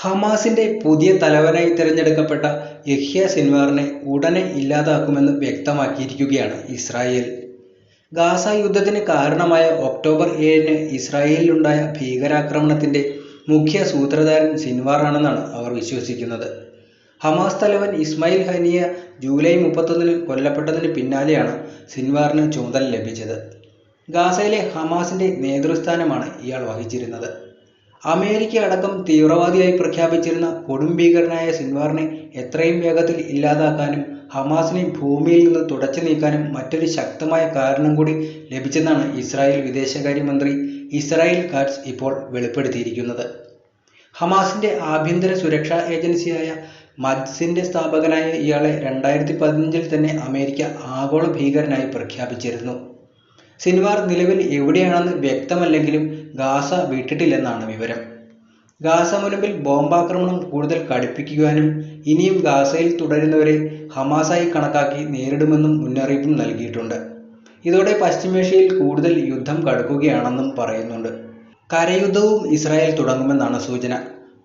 ഹമാസിന്റെ പുതിയ തലവനായി തിരഞ്ഞെടുക്കപ്പെട്ട യഹ്യ സിൻവാറിനെ ഉടനെ ഇല്ലാതാക്കുമെന്ന് വ്യക്തമാക്കിയിരിക്കുകയാണ് ഇസ്രായേൽ. ഗാസ യുദ്ധത്തിന് കാരണമായ ഒക്ടോബർ ഏഴിന് ഇസ്രായേലിലുണ്ടായ ഭീകരാക്രമണത്തിന്റെ മുഖ്യ സൂത്രധാരൻ സിൻവാറാണെന്നാണ് അവർ വിശ്വസിക്കുന്നത്. ഹമാസ് തലവൻ ഇസ്മായിൽ ഹനിയ ജൂലൈ മുപ്പത്തൊന്നിന് കൊല്ലപ്പെട്ടതിന് പിന്നാലെയാണ് സിൻവാറിന് ചുമതല ലഭിച്ചത്. ഗാസയിലെ ഹമാസിന്റെ നേതൃസ്ഥാനമാണ് ഇയാൾ വഹിച്ചിരുന്നത്. അമേരിക്ക അടക്കം തീവ്രവാദിയായി പ്രഖ്യാപിച്ചിരുന്ന കൊടുംഭീകരനായ സിൻവാറിനെ എത്രയും വേഗത്തിൽ ഇല്ലാതാക്കാനും ഹമാസിനെ ഭൂമിയിൽ നിന്ന് തുടച്ചു നീക്കാനും മറ്റൊരു ശക്തമായ കാരണം കൂടി ലഭിച്ചെന്നാണ് ഇസ്രായേൽ വിദേശകാര്യമന്ത്രി ഇസ്രായേൽ കാറ്റ്സ് ഇപ്പോൾ വെളിപ്പെടുത്തിയിരിക്കുന്നത്. ഹമാസിന്റെ ആഭ്യന്തര സുരക്ഷാ ഏജൻസിയായ മജ്സിന്റെ സ്ഥാപകനായ ഇയാളെ രണ്ടായിരത്തി പതിനഞ്ചിൽ തന്നെ അമേരിക്ക ആഗോള ഭീകരനായി പ്രഖ്യാപിച്ചിരുന്നു. സിൻവാർ നിലവിൽ എവിടെയാണെന്ന് വ്യക്തമല്ലെങ്കിലും ഗാസ വിട്ടിട്ടില്ലെന്നാണ് വിവരം. ഗാസ മുനമ്പിൽ ബോംബാക്രമണം കൂടുതൽ കടുപ്പിക്കുവാനും ഇനിയും ഗാസയിൽ തുടരുന്നവരെ ഹമാസായി കണക്കാക്കി നേരിടുമെന്നും മുന്നറിയിപ്പും നൽകിയിട്ടുണ്ട്. ഇതോടെ പശ്ചിമേഷ്യയിൽ കൂടുതൽ യുദ്ധം കടുക്കുകയാണെന്നും പറയുന്നുണ്ട്. കരയുദ്ധവും ഇസ്രായേൽ തുടങ്ങുമെന്നാണ് സൂചന.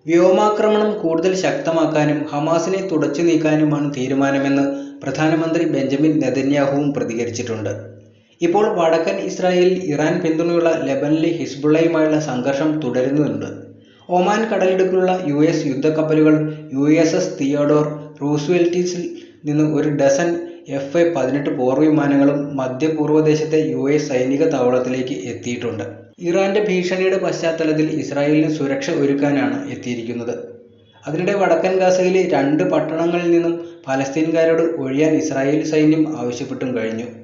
വ്യോമാക്രമണം കൂടുതൽ ശക്തമാക്കാനും ഹമാസിനെ തുടച്ചു നീക്കാനുമാണ് തീരുമാനമെന്ന് പ്രധാനമന്ത്രി ബെഞ്ചമിൻ നെതന്യാഹുവും പ്രതികരിച്ചിട്ടുണ്ട്. ഇപ്പോൾ വടക്കൻ ഇസ്രായേലിൽ ഇറാൻ പിന്തുണയുള്ള ലെബനിലെ ഹിസ്ബുള്ളയുമായുള്ള സംഘർഷം തുടരുന്നുണ്ട്. ഒമാൻ കടലിടുക്കിലുള്ള യുഎസ് യുദ്ധക്കപ്പലുകൾ യു എസ് എസ് തിയോഡോർ റൂസ്വെൽറ്റീസിൽ നിന്ന് ഒരു ഡസൻ എഫ് എ പതിനെട്ട് പോർവിമാനങ്ങളും മധ്യപൂർവദേശത്തെ യുഎസ് സൈനിക താവളത്തിലേക്ക് എത്തിയിട്ടുണ്ട്. ഇറാന്റെ ഭീഷണിയുടെ പശ്ചാത്തലത്തിൽ ഇസ്രായേലിന് സുരക്ഷ ഒരുക്കാനാണ് എത്തിയിരിക്കുന്നത്. അതിനിടെ വടക്കൻ ഗാസയിലെ രണ്ട് പട്ടണങ്ങളിൽ നിന്നും പലസ്തീൻകാരോട് ഒഴിയാൻ ഇസ്രായേൽ സൈന്യം ആവശ്യപ്പെട്ടും കഴിഞ്ഞു.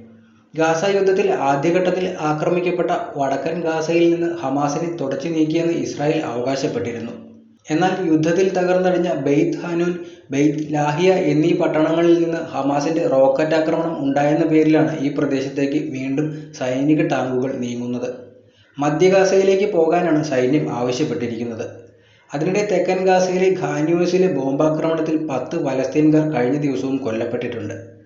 ഗാസ യുദ്ധത്തിൽ ആദ്യഘട്ടത്തിൽ ആക്രമിക്കപ്പെട്ട വടക്കൻ ഗാസയിൽ നിന്ന് ഹമാസിനെ തുടച്ചു നീക്കിയെന്ന് ഇസ്രായേൽ അവകാശപ്പെട്ടിരുന്നു. എന്നാൽ യുദ്ധത്തിൽ തകർന്നടിഞ്ഞ ബെയ്ത് ഹാനൂൻ, ബെയ്ത് ലാഹിയ എന്നീ പട്ടണങ്ങളിൽ നിന്ന് ഹമാസിന്റെ റോക്കറ്റ് ആക്രമണം ഉണ്ടായെന്ന പേരിലാണ് ഈ പ്രദേശത്തേക്ക് വീണ്ടും സൈനിക ടാങ്കുകൾ നീങ്ങുന്നത്. മധ്യ ഗാസയിലേക്ക് പോകാനാണ് സൈന്യം ആവശ്യപ്പെട്ടിരിക്കുന്നത്. അതിനിടെ തെക്കൻ ഗാസയിലെ ഖാൻ യൂനിസിലെ ബോംബാക്രമണത്തിൽ പത്ത് ഫലസ്തീൻകാർ കഴിഞ്ഞ ദിവസവും കൊല്ലപ്പെട്ടിട്ടുണ്ട്.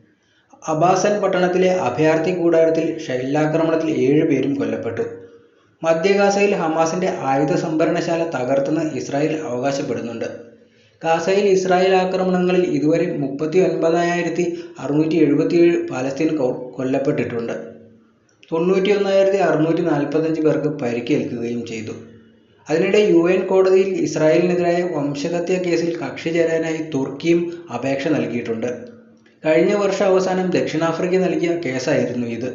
അബാസൻ പട്ടണത്തിലെ അഭയാർത്ഥി കൂടാരത്തിൽ ഷെല്ലാക്രമണത്തിൽ ഏഴ് പേരും കൊല്ലപ്പെട്ടു. മധ്യഗാസയിൽ ഹമാസിന്റെ ആയുധ സംഭരണശാല തകർത്തെന്ന് ഇസ്രായേൽ അവകാശപ്പെടുന്നുണ്ട്. ഗാസയിൽ ഇസ്രായേൽ ആക്രമണങ്ങളിൽ ഇതുവരെ മുപ്പത്തി ഒൻപതിനായിരത്തി അറുന്നൂറ്റി എഴുപത്തിയേഴ് ഫലസ്തീൻകാർ കൊല്ലപ്പെട്ടിട്ടുണ്ട്. തൊണ്ണൂറ്റി ഒന്നായിരത്തി അറുന്നൂറ്റി നാൽപ്പത്തഞ്ച് പേർക്ക് പരിക്കേൽക്കുകയും ചെയ്തു. അതിനിടെ യു എൻ കോടതിയിൽ ഇസ്രായേലിനെതിരായ വംശഹത്യാ കേസിൽ കക്ഷി ചേരാനായി തുർക്കിയും അപേക്ഷ നൽകിയിട്ടുണ്ട്. കഴിഞ്ഞ വർഷാവസാനം ദക്ഷിണാഫ്രിക്ക നൽകിയ കേസായിരുന്നു ഇത്.